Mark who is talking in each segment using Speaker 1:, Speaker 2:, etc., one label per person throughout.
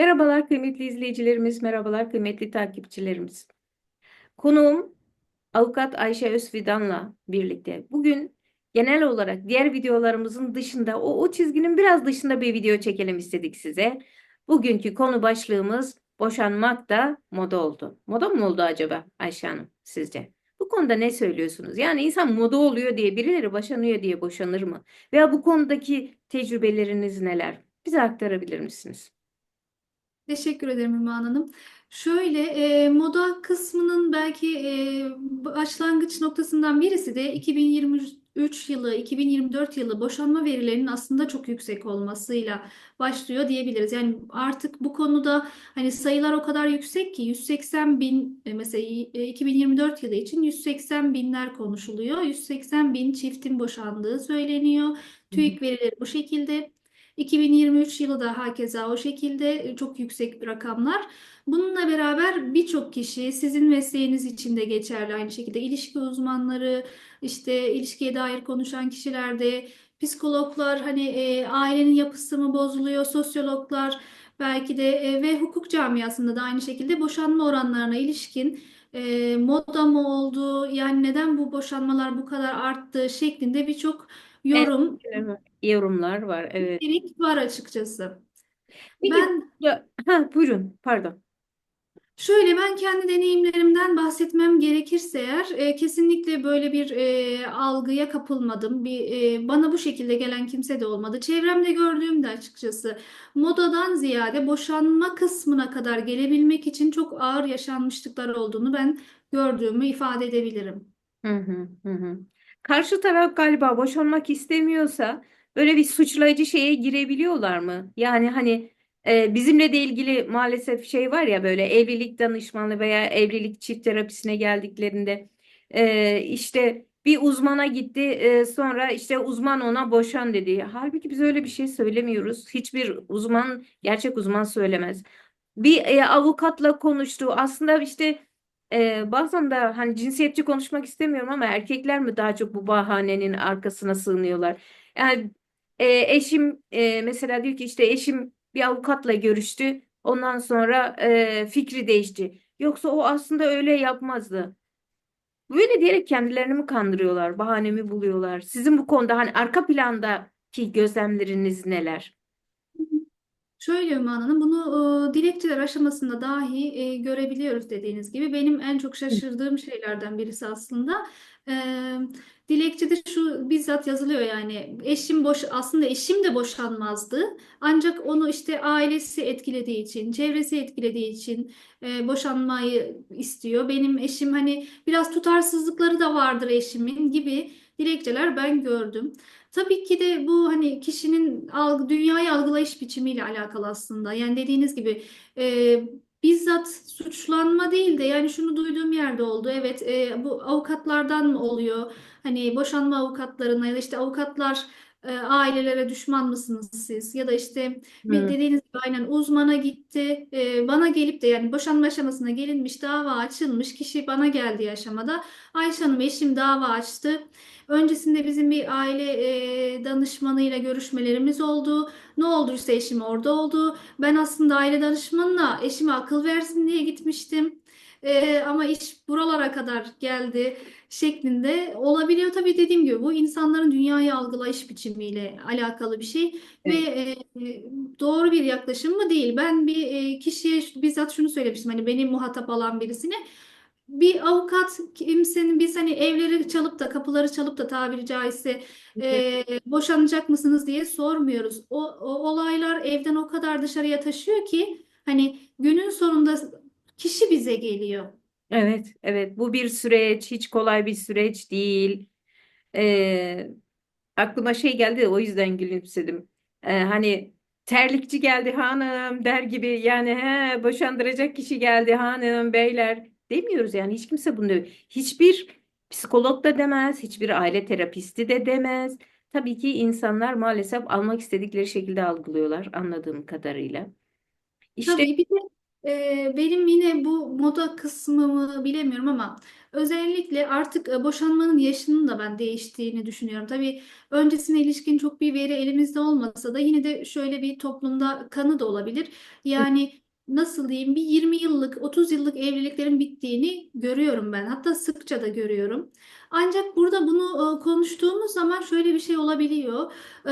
Speaker 1: Merhabalar kıymetli izleyicilerimiz, merhabalar kıymetli takipçilerimiz. Konuğum Avukat Ayşe Özfidan'la birlikte bugün genel olarak diğer videolarımızın dışında o, o çizginin biraz dışında bir video çekelim istedik size. Bugünkü konu başlığımız boşanmak da moda oldu. Moda mı oldu acaba Ayşe Hanım sizce? Bu konuda ne söylüyorsunuz? Yani insan moda oluyor diye birileri boşanıyor diye boşanır mı? Veya bu konudaki tecrübeleriniz neler? Bize aktarabilir misiniz?
Speaker 2: Teşekkür ederim Ümran Hanım. Şöyle e, moda kısmının belki e, başlangıç noktasından birisi de 2023 yılı, 2024 yılı boşanma verilerinin aslında çok yüksek olmasıyla başlıyor diyebiliriz. Yani artık bu konuda hani sayılar o kadar yüksek ki 180 bin e, mesela e, 2024 yılı için 180 binler konuşuluyor. 180 bin çiftin boşandığı söyleniyor. TÜİK verileri bu şekilde. 2023 yılı da hakeza o şekilde e, çok yüksek rakamlar. Bununla beraber birçok kişi sizin mesleğiniz için de geçerli aynı şekilde ilişki uzmanları, işte ilişkiye dair konuşan kişiler de psikologlar hani e, ailenin yapısı mı bozuluyor, sosyologlar belki de e, ve hukuk camiasında da aynı şekilde boşanma oranlarına ilişkin e, moda mı oldu yani neden bu boşanmalar bu kadar arttı şeklinde birçok yorum
Speaker 1: yorumlar var. Evet.
Speaker 2: içerik var açıkçası.
Speaker 1: Peki,
Speaker 2: Ben
Speaker 1: ya, ha, buyurun, pardon.
Speaker 2: şöyle ben kendi deneyimlerimden bahsetmem gerekirse eğer e, kesinlikle böyle bir e, algıya kapılmadım. Bir e, bana bu şekilde gelen kimse de olmadı. Çevremde gördüğüm de açıkçası modadan ziyade boşanma kısmına kadar gelebilmek için çok ağır yaşanmışlıklar olduğunu ben gördüğümü ifade edebilirim.
Speaker 1: Hı hı, hı hı. Karşı taraf galiba boşanmak istemiyorsa böyle bir suçlayıcı şeye girebiliyorlar mı? Yani hani e, bizimle de ilgili maalesef şey var ya böyle evlilik danışmanı veya evlilik çift terapisine geldiklerinde e, işte bir uzmana gitti e, sonra işte uzman ona boşan dedi. Halbuki biz öyle bir şey söylemiyoruz. Hiçbir uzman gerçek uzman söylemez. Bir e, avukatla konuştu. Aslında işte ee, bazen de hani cinsiyetçi konuşmak istemiyorum ama erkekler mi daha çok bu bahanenin arkasına sığınıyorlar? Yani e, eşim e, mesela diyor ki işte eşim bir avukatla görüştü. Ondan sonra e, fikri değişti. Yoksa o aslında öyle yapmazdı. Böyle diyerek kendilerini mi kandırıyorlar, bahanemi buluyorlar? Sizin bu konuda hani arka plandaki gözlemleriniz neler?
Speaker 2: Şöyle Ümmü Hanım, bunu e, dilekçeler aşamasında dahi e, görebiliyoruz dediğiniz gibi. Benim en çok şaşırdığım şeylerden birisi aslında. E, dilekçede şu bizzat yazılıyor yani eşim boş aslında eşim de boşanmazdı. Ancak onu işte ailesi etkilediği için, çevresi etkilediği için e, boşanmayı istiyor. Benim eşim hani biraz tutarsızlıkları da vardır eşimin gibi dilekçeler ben gördüm. Tabii ki de bu hani kişinin algı, dünyayı algılayış biçimiyle alakalı aslında. Yani dediğiniz gibi e, bizzat suçlanma değil de yani şunu duyduğum yerde oldu. Evet e, bu avukatlardan mı oluyor? Hani boşanma avukatlarına ya da işte avukatlar e, ailelere düşman mısınız siz? Ya da işte
Speaker 1: Hı.
Speaker 2: dediğiniz gibi aynen uzmana gitti. E, bana gelip de yani boşanma aşamasına gelinmiş dava açılmış. Kişi bana geldiği aşamada Ayşe Hanım eşim dava açtı. Öncesinde bizim bir aile e, danışmanıyla görüşmelerimiz oldu. Ne olduysa eşim orada oldu. Ben aslında aile danışmanına eşime akıl versin diye gitmiştim. E, ama iş buralara kadar geldi şeklinde olabiliyor. Tabii dediğim gibi bu insanların dünyayı algılayış biçimiyle alakalı bir şey ve
Speaker 1: Evet.
Speaker 2: e, doğru bir yaklaşım mı değil. Ben bir e, kişiye bizzat şunu söylemiştim hani benim muhatap alan birisine bir avukat kimsenin biz hani evleri çalıp da kapıları çalıp da tabiri caizse e, boşanacak mısınız diye sormuyoruz. O, o olaylar evden o kadar dışarıya taşıyor ki hani günün sonunda kişi bize geliyor.
Speaker 1: Evet, evet. Bu bir süreç, hiç kolay bir süreç değil. Ee, aklıma şey geldi o yüzden gülümsedim. Ee, hani terlikçi geldi hanım der gibi yani he, boşandıracak kişi geldi hanım beyler demiyoruz yani hiç kimse bunu demiyor. Hiçbir psikolog da demez, hiçbir aile terapisti de demez. Tabii ki insanlar maalesef almak istedikleri şekilde algılıyorlar anladığım kadarıyla. İşte
Speaker 2: Tabii bir de e, benim yine bu moda kısmımı bilemiyorum ama Özellikle artık e, boşanmanın yaşının da ben değiştiğini düşünüyorum. Tabii öncesine ilişkin çok bir veri elimizde olmasa da yine de şöyle bir toplumda kanı da olabilir. Yani nasıl diyeyim bir 20 yıllık 30 yıllık evliliklerin bittiğini görüyorum ben. Hatta sıkça da görüyorum. Ancak burada bunu e, konuştuğumuz zaman şöyle bir şey olabiliyor. E,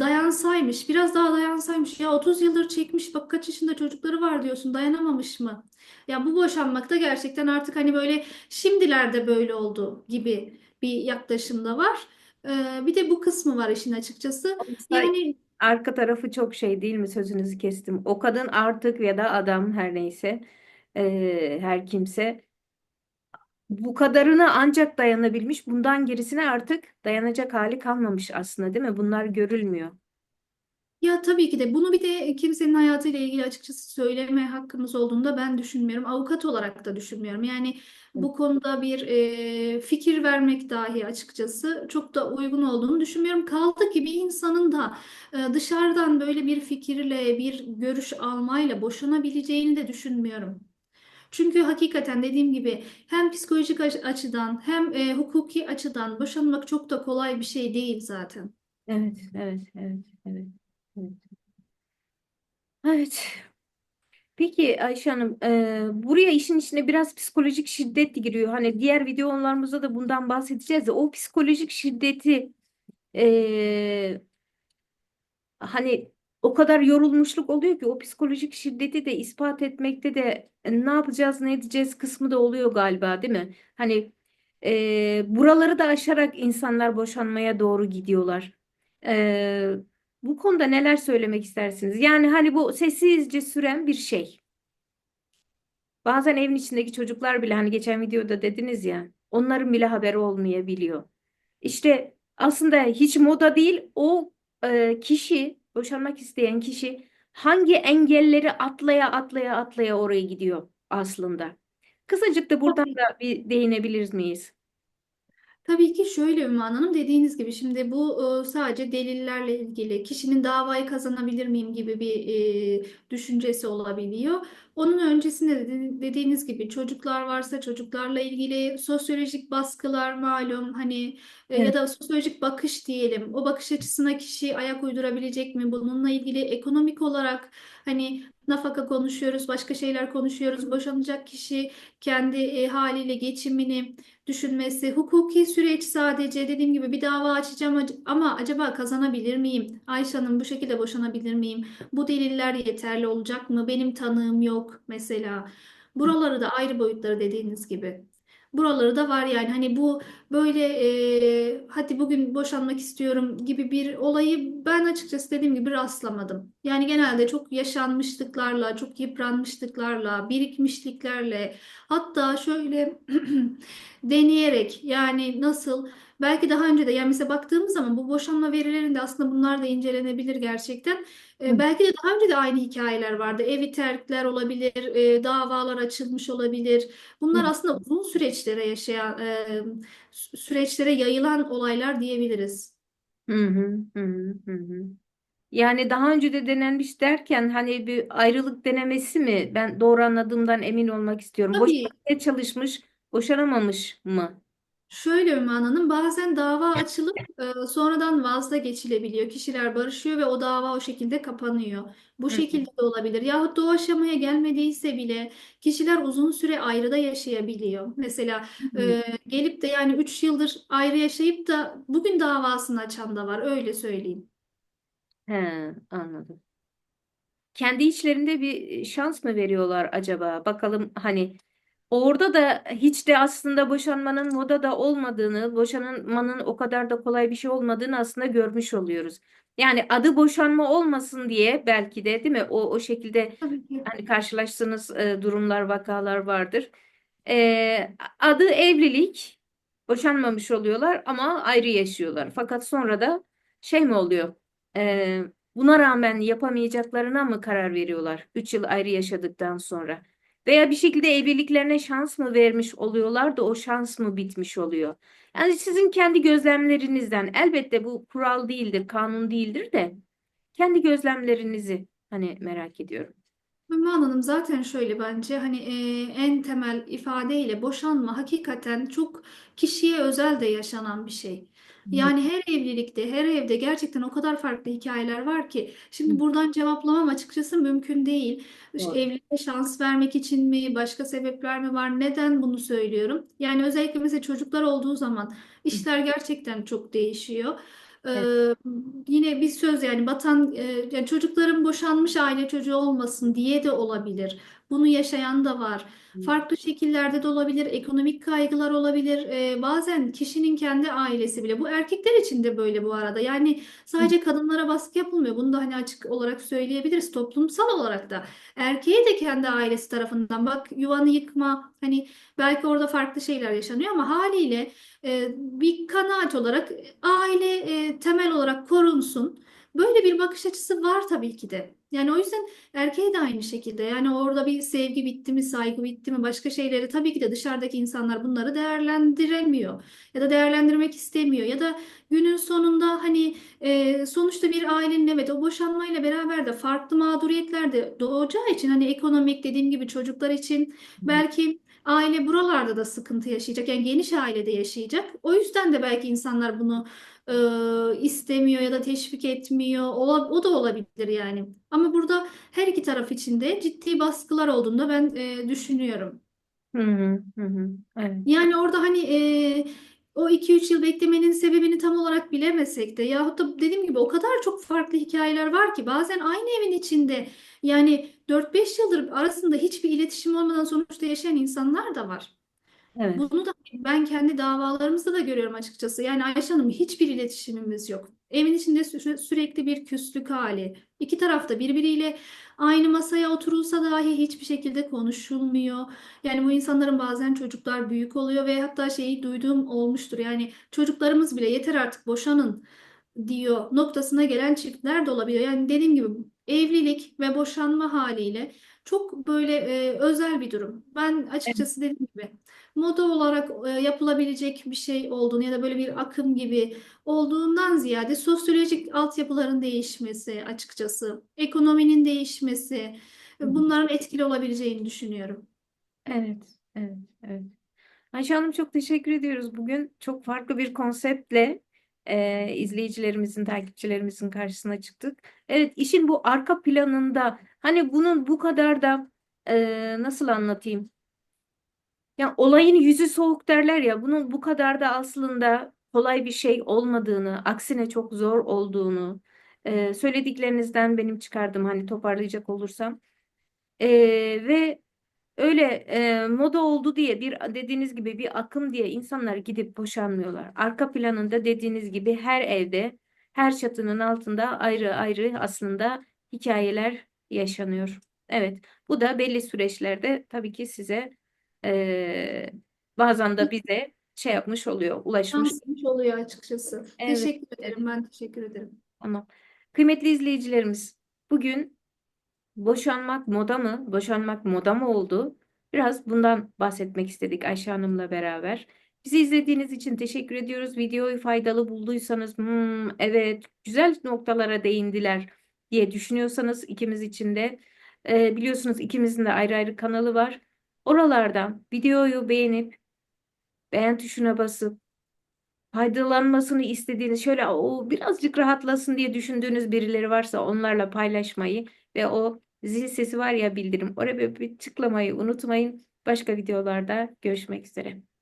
Speaker 2: dayansaymış, biraz daha dayansaymış. Ya 30 yıldır çekmiş, bak kaç yaşında çocukları var diyorsun, dayanamamış mı? Ya bu boşanmakta gerçekten artık hani böyle şimdilerde böyle oldu gibi bir yaklaşım da var. E, bir de bu kısmı var işin açıkçası. Yani
Speaker 1: arka tarafı çok şey değil mi? Sözünüzü kestim. O kadın artık ya da adam her neyse e, her kimse bu kadarına ancak dayanabilmiş. Bundan gerisine artık dayanacak hali kalmamış aslında değil mi? Bunlar görülmüyor.
Speaker 2: Ya tabii ki de bunu bir de kimsenin hayatıyla ilgili açıkçası söyleme hakkımız olduğunu da ben düşünmüyorum. Avukat olarak da düşünmüyorum. Yani bu konuda bir e, fikir vermek dahi açıkçası çok da uygun olduğunu düşünmüyorum. Kaldı ki bir insanın da e, dışarıdan böyle bir fikirle, bir görüş almayla boşanabileceğini de düşünmüyorum. Çünkü hakikaten dediğim gibi hem psikolojik aç- açıdan hem e, hukuki açıdan boşanmak çok da kolay bir şey değil zaten.
Speaker 1: Evet, evet, evet, evet, evet. Evet. Peki Ayşe Hanım, e, buraya işin içine biraz psikolojik şiddet giriyor. Hani diğer videolarımızda da bundan bahsedeceğiz de o psikolojik şiddeti e, hani o kadar yorulmuşluk oluyor ki o psikolojik şiddeti de ispat etmekte de ne yapacağız ne edeceğiz kısmı da oluyor galiba değil mi? Hani e, buraları da aşarak insanlar boşanmaya doğru gidiyorlar. E, bu konuda neler söylemek istersiniz? Yani hani bu sessizce süren bir şey. Bazen evin içindeki çocuklar bile hani geçen videoda dediniz ya onların bile haberi olmayabiliyor. İşte aslında hiç moda değil o e, kişi boşanmak isteyen kişi hangi engelleri atlaya atlaya atlaya oraya gidiyor aslında. Kısacık da buradan da bir değinebilir miyiz?
Speaker 2: Tabii ki şöyle Ümmü Hanım dediğiniz gibi şimdi bu e, sadece delillerle ilgili kişinin davayı kazanabilir miyim gibi bir e, düşüncesi olabiliyor. Onun öncesinde de dedi- dediğiniz gibi çocuklar varsa çocuklarla ilgili sosyolojik baskılar malum hani e, ya
Speaker 1: Evet.
Speaker 2: da sosyolojik bakış diyelim. O bakış açısına kişi ayak uydurabilecek mi? Bununla ilgili ekonomik olarak hani nafaka konuşuyoruz, başka şeyler konuşuyoruz. Boşanacak kişi kendi e, haliyle geçimini düşünmesi, hukuki süreç sadece dediğim gibi bir dava açacağım ac- ama acaba kazanabilir miyim? Ayşe Hanım bu şekilde boşanabilir miyim? Bu deliller yeterli olacak mı? Benim tanığım yok mesela. Buraları da ayrı boyutları dediğiniz gibi. Buraları da var yani hani bu böyle e, hadi bugün boşanmak istiyorum gibi bir olayı ben açıkçası dediğim gibi rastlamadım. Yani genelde çok yaşanmışlıklarla, çok yıpranmışlıklarla, birikmişliklerle hatta şöyle deneyerek yani nasıl belki daha önce de yani mesela baktığımız zaman bu boşanma verilerinde aslında bunlar da incelenebilir gerçekten. Belki de daha önce de aynı hikayeler vardı. Evi terkler olabilir, e, davalar açılmış olabilir. Bunlar aslında uzun süreçlere yaşayan, e, sü- süreçlere yayılan olaylar diyebiliriz.
Speaker 1: Hı hı, hı hı, hı hı. Yani daha önce de denenmiş derken hani bir ayrılık denemesi mi? Ben doğru anladığımdan emin olmak istiyorum.
Speaker 2: Tabii
Speaker 1: Boşanmaya çalışmış, boşanamamış mı?
Speaker 2: Şöyle Ümmü Hanım, bazen dava açılıp e, sonradan vazda geçilebiliyor. Kişiler barışıyor ve o dava o şekilde kapanıyor. Bu
Speaker 1: Hı
Speaker 2: şekilde de olabilir. Yahut da o aşamaya gelmediyse bile kişiler uzun süre ayrıda yaşayabiliyor. Mesela
Speaker 1: hı.
Speaker 2: e, gelip de yani 3 yıldır ayrı yaşayıp da bugün davasını açan da var. Öyle söyleyeyim.
Speaker 1: He, anladım. Kendi içlerinde bir şans mı veriyorlar acaba? Bakalım hani orada da hiç de aslında boşanmanın moda da olmadığını, boşanmanın o kadar da kolay bir şey olmadığını aslında görmüş oluyoruz. Yani adı boşanma olmasın diye belki de değil mi? O o şekilde
Speaker 2: Tabii ki.
Speaker 1: hani karşılaştığınız e, durumlar, vakalar vardır. E, adı evlilik, boşanmamış oluyorlar ama ayrı yaşıyorlar. Fakat sonra da şey mi oluyor? E, buna rağmen yapamayacaklarına mı karar veriyorlar? 3 yıl ayrı yaşadıktan sonra. Veya bir şekilde evliliklerine şans mı vermiş oluyorlar da o şans mı bitmiş oluyor? Yani sizin kendi gözlemlerinizden elbette bu kural değildir, kanun değildir de kendi gözlemlerinizi hani merak ediyorum.
Speaker 2: Ümmü Hanım zaten şöyle bence hani e, en temel ifadeyle boşanma hakikaten çok kişiye özel de yaşanan bir şey. Yani her evlilikte, her evde gerçekten o kadar farklı hikayeler var ki şimdi buradan cevaplamam açıkçası mümkün değil. İşte
Speaker 1: Doğru.
Speaker 2: evliliğe şans vermek için mi, başka sebepler mi var? Neden bunu söylüyorum? Yani özellikle mesela çocuklar olduğu zaman işler gerçekten çok değişiyor.
Speaker 1: Evet.
Speaker 2: Ee, yine bir söz yani batan e, yani çocukların boşanmış aile çocuğu olmasın diye de olabilir. Bunu yaşayan da var. Farklı şekillerde de olabilir. Ekonomik kaygılar olabilir. Ee, bazen kişinin kendi ailesi bile. Bu erkekler için de böyle bu arada. Yani sadece kadınlara baskı yapılmıyor. Bunu da hani açık olarak söyleyebiliriz. Toplumsal olarak da. Erkeğe de kendi ailesi tarafından bak yuvanı yıkma. Hani belki orada farklı şeyler yaşanıyor ama haliyle e, bir kanaat olarak aile e, temel olarak korunsun. Böyle bir bakış açısı var tabii ki de. Yani o yüzden erkeğe de aynı şekilde. Yani orada bir sevgi bitti mi, saygı bitti mi, başka şeyleri tabii ki de dışarıdaki insanlar bunları değerlendiremiyor. Ya da değerlendirmek istemiyor. Ya da günün sonunda hani e, sonuçta bir ailenin evet o boşanmayla beraber de farklı mağduriyetler de doğacağı için hani ekonomik dediğim gibi çocuklar için belki aile buralarda da sıkıntı yaşayacak. Yani geniş ailede yaşayacak. O yüzden de belki insanlar bunu e, istemiyor ya da teşvik etmiyor. O, o da olabilir yani. Ama burada her iki taraf için de ciddi baskılar olduğunu da ben e, düşünüyorum.
Speaker 1: Hı hı. Hı. Evet.
Speaker 2: Yani orada hani e, o iki üç yıl beklemenin sebebini tam olarak bilemesek de yahut da dediğim gibi o kadar çok farklı hikayeler var ki bazen aynı evin içinde yani dört beş yıldır arasında hiçbir iletişim olmadan sonuçta yaşayan insanlar da var.
Speaker 1: Evet.
Speaker 2: Bunu da ben kendi davalarımızda da görüyorum açıkçası. Yani Ayşe Hanım hiçbir iletişimimiz yok. Evin içinde sü- sürekli bir küslük hali. İki tarafta birbiriyle aynı masaya oturulsa dahi hiçbir şekilde konuşulmuyor. Yani bu insanların bazen çocuklar büyük oluyor ve hatta şeyi duyduğum olmuştur. Yani çocuklarımız bile yeter artık boşanın diyor noktasına gelen çiftler de olabiliyor. Yani dediğim gibi evlilik ve boşanma haliyle çok böyle e, özel bir durum. Ben açıkçası dediğim gibi moda olarak e, yapılabilecek bir şey olduğunu ya da böyle bir akım gibi olduğundan ziyade sosyolojik altyapıların değişmesi açıkçası, ekonominin değişmesi e, bunların etkili olabileceğini düşünüyorum.
Speaker 1: Evet. Evet. Evet. Ayşe Hanım çok teşekkür ediyoruz. Bugün çok farklı bir konseptle e, izleyicilerimizin, takipçilerimizin karşısına çıktık. Evet, işin bu arka planında hani bunun bu kadar da e, nasıl anlatayım? Ya olayın yüzü soğuk derler ya. Bunun bu kadar da aslında kolay bir şey olmadığını, aksine çok zor olduğunu e, söylediklerinizden benim çıkardım hani toparlayacak olursam. E, ve Öyle e, moda oldu diye bir dediğiniz gibi bir akım diye insanlar gidip boşanmıyorlar. Arka planında dediğiniz gibi her evde, her çatının altında ayrı ayrı aslında hikayeler yaşanıyor. Evet, bu da belli süreçlerde tabii ki size e, bazen de bize şey yapmış oluyor, ulaşmış.
Speaker 2: Yansımış oluyor açıkçası.
Speaker 1: Evet,
Speaker 2: Teşekkür ederim. Ben teşekkür ederim.
Speaker 1: tamam. Kıymetli izleyicilerimiz, bugün Boşanmak moda mı? Boşanmak moda mı oldu? Biraz bundan bahsetmek istedik Ayşe Hanım'la beraber. Bizi izlediğiniz için teşekkür ediyoruz. Videoyu faydalı bulduysanız, "Hmm, evet güzel noktalara değindiler diye düşünüyorsanız ikimiz için de e, biliyorsunuz ikimizin de ayrı ayrı kanalı var. Oralardan videoyu beğenip beğen tuşuna basıp faydalanmasını istediğiniz şöyle o birazcık rahatlasın diye düşündüğünüz birileri varsa onlarla paylaşmayı ve o zil sesi var ya bildirim oraya bir tıklamayı unutmayın. Başka videolarda görüşmek üzere.